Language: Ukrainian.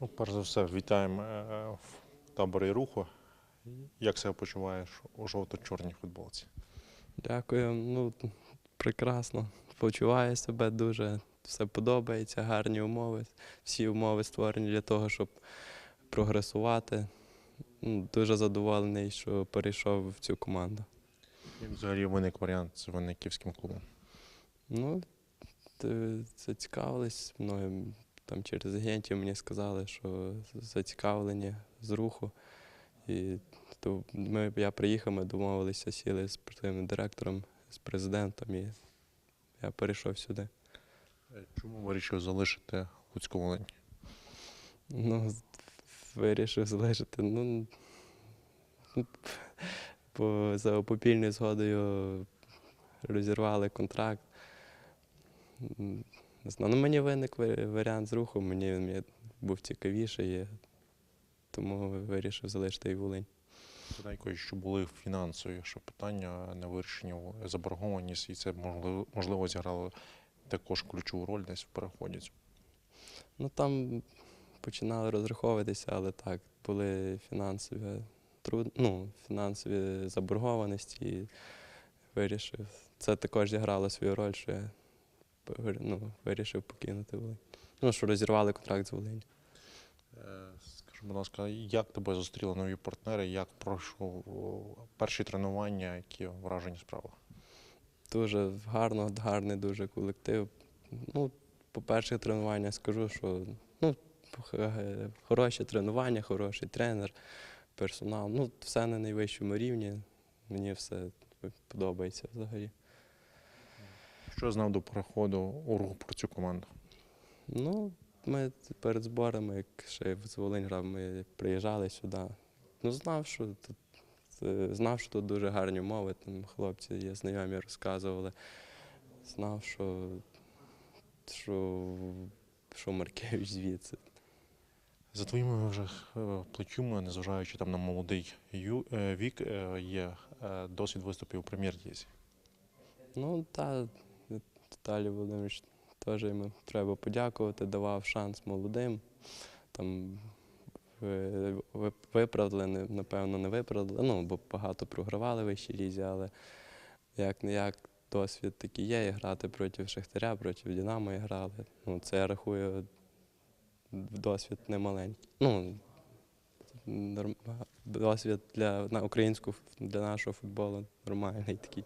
Ну, перш за все, вітаємо е, в таборі руху. Як себе почуваєш у жовто-чорній футболці? Дякую. Ну, прекрасно. Почуваю себе дуже. Все подобається, гарні умови. Всі умови створені для того, щоб прогресувати. Ну, Дуже задоволений, що перейшов в цю команду. Як взагалі виник варіант з Винниківським клубом? Ну, т- зацікавились мною. Там через агентів мені сказали, що зацікавлені з руху. І то ми, я приїхав, ми домовилися, сіли з спортивним директором, з президентом, і я перейшов сюди. Е, Чому вирішив залишити Луцьку Волинь? Ну, вирішив залишити. Ну, по, за попільною згодою розірвали контракт. Не знаю, ну мені виник варіант з руху, мені він був цікавіший, тому вирішив залишити і Волинь. Подейкою, що були фінансові, що питання не вирішені заборгованість, і це можливо, можливо зіграло також ключову роль десь в переході. Ну там починали розраховуватися, але так, були фінансові труд... ну, фінансові заборгованості і вирішив. Це також зіграло свою роль, що я ну, вирішив покинути Волинь. Ну, що розірвали контракт з Волинь. Е, Скажи, будь ласка, як тебе зустріли нові партнери, як пройшов перші тренування, які вражені справи? Дуже гарно, гарний дуже колектив. Ну, по перших тренуваннях скажу, що ну, х- хороші тренування, хороший тренер, персонал. Ну, все на найвищому рівні. Мені все подобається взагалі. Що знав до переходу у рух про цю команду? Ну, ми перед зборами, як ще з Волинь грав, ми приїжджали сюди. Ну, знав, що тут е, знав, що тут дуже гарні умови. Там хлопці є знайомі розказували. Знав, що, що, що Маркевич звідси. За твоїми вже е, плечима, незважаючи там на молодий ю- е, вік, є досвід виступів у прем'єр-лізі. Ну, та Віталій Володимирович теж йому треба подякувати, давав шанс молодим. Там ви- виправдали, напевно, не виправдали. Ну, бо багато програвали в вищій лізі, але як не як досвід такий є, і грати проти Шахтаря, проти Динамо і грали. Ну, це я рахую досвід немаленький. Ну, досвід для на українську ф- для нашого футболу нормальний такий.